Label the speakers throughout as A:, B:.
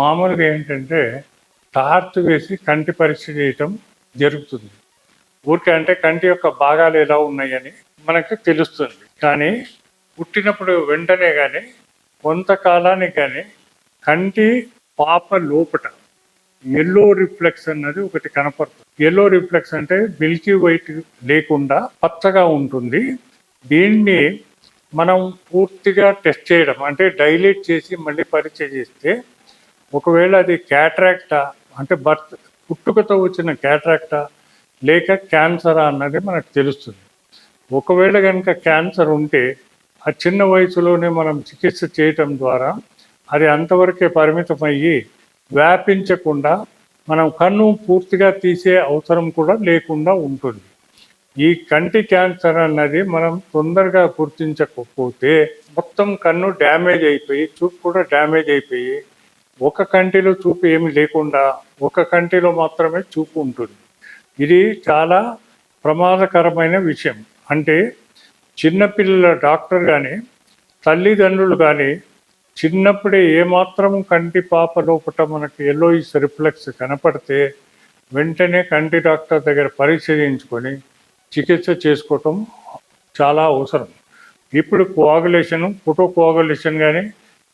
A: మామూలుగా ఏంటంటే టార్చ్ వేసి కంటి పరీక్ష చేయటం జరుగుతుంది. ఊరికే అంటే కంటి యొక్క భాగాలు ఎలా ఉన్నాయని మనకు తెలుస్తుంది. కానీ పుట్టినప్పుడు వెంటనే కానీ కొంతకాలానికి కానీ కంటి పాప లోపట ఎల్లో రిఫ్లెక్స్ అన్నది ఒకటి కనపడుతుంది. ఎల్లో రిఫ్లెక్స్ అంటే మిల్కీ వైట్ లేకుండా పచ్చగా ఉంటుంది. దీన్ని మనం పూర్తిగా టెస్ట్ చేయడం అంటే డైలేట్ చేసి మళ్ళీ పరీక్ష చేస్తే ఒకవేళ అది క్యాట్రాక్టా అంటే బర్త్ పుట్టుకతో వచ్చిన క్యాట్రాక్టా లేక క్యాన్సరా అన్నది మనకు తెలుస్తుంది. ఒకవేళ కనుక క్యాన్సర్ ఉంటే ఆ చిన్న వయసులోనే మనం చికిత్స చేయటం ద్వారా అది అంతవరకే పరిమితమయ్యి వ్యాపించకుండా మనం కన్ను పూర్తిగా తీసే అవసరం కూడా లేకుండా ఉంటుంది. ఈ కంటి క్యాన్సర్ అన్నది మనం తొందరగా గుర్తించకపోతే మొత్తం కన్ను డ్యామేజ్ అయిపోయి చూపు కూడా డ్యామేజ్ అయిపోయి ఒక కంటిలో చూపు ఏమి లేకుండా ఒక కంటిలో మాత్రమే చూపు ఉంటుంది. ఇది చాలా ప్రమాదకరమైన విషయం. అంటే చిన్నపిల్లల డాక్టర్ కానీ తల్లిదండ్రులు కానీ చిన్నప్పుడే ఏమాత్రం కంటి పాప లోపట మనకి ఎల్లోయిస్ రిఫ్లెక్స్ కనపడితే వెంటనే కంటి డాక్టర్ దగ్గర పరిశీలించుకొని చికిత్స చేసుకోవటం చాలా అవసరం. ఇప్పుడు కోఆగులేషన్ ఫోటో కోఆగులేషన్ కానీ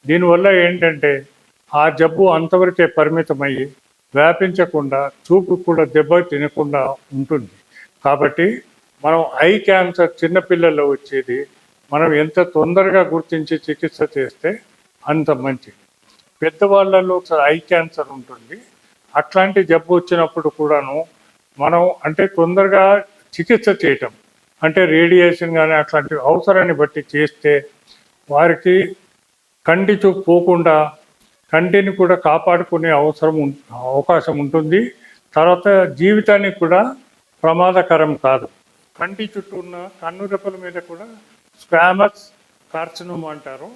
A: దీనివల్ల ఏంటంటే ఆ జబ్బు అంతవరకే పరిమితమయ్యి వ్యాపించకుండా చూపు కూడా దెబ్బ తినకుండా ఉంటుంది. కాబట్టి మనం ఐ క్యాన్సర్ చిన్నపిల్లల్లో వచ్చేది మనం ఎంత తొందరగా గుర్తించి చికిత్స చేస్తే అంత మంచిది. పెద్దవాళ్ళలో ఒకసారి ఐ క్యాన్సర్ ఉంటుంది. అట్లాంటి జబ్బు వచ్చినప్పుడు కూడాను మనం అంటే తొందరగా చికిత్స చేయటం. అంటే రేడియేషన్ కానీ అట్లాంటి అవసరాన్ని బట్టి చేస్తే వారికి కంటి చూపు పోకుండా కంటిని కూడా కాపాడుకునే అవసరం ఉం- అవకాశం ఉంటుంది. తర్వాత జీవితానికి కూడా ప్రమాదకరం కాదు. కంటి చుట్టూ ఉన్న కన్నురెప్పల మీద కూడా స్క్వామస్ కార్సినోమ్ అంటారు.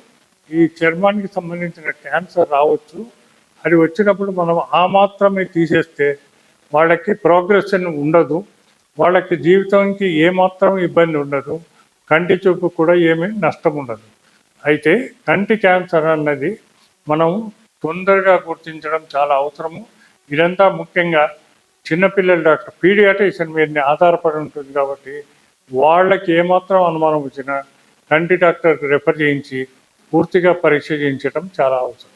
A: ఈ చర్మానికి సంబంధించిన క్యాన్సర్ రావచ్చు. అది వచ్చినప్పుడు మనం ఆ మాత్రమే తీసేస్తే వాళ్ళకి ప్రోగ్రెషన్ ఉండదు. వాళ్ళకి జీవితానికి ఏమాత్రం ఇబ్బంది ఉండదు. కంటి చూపు కూడా ఏమీ నష్టం ఉండదు. అయితే కంటి క్యాన్సర్ అన్నది మనం తొందరగా గుర్తించడం చాలా అవసరము. ఇదంతా ముఖ్యంగా చిన్నపిల్లల డాక్టర్ పీడియాట్రిషియన్ మీద ఆధారపడి ఉంటుంది కాబట్టి వాళ్ళకి ఏమాత్రం అనుమానం వచ్చినా కంటి డాక్టర్కి రెఫర్ చేయించి పూర్తిగా పరీక్ష చేయించడం చాలా అవసరం.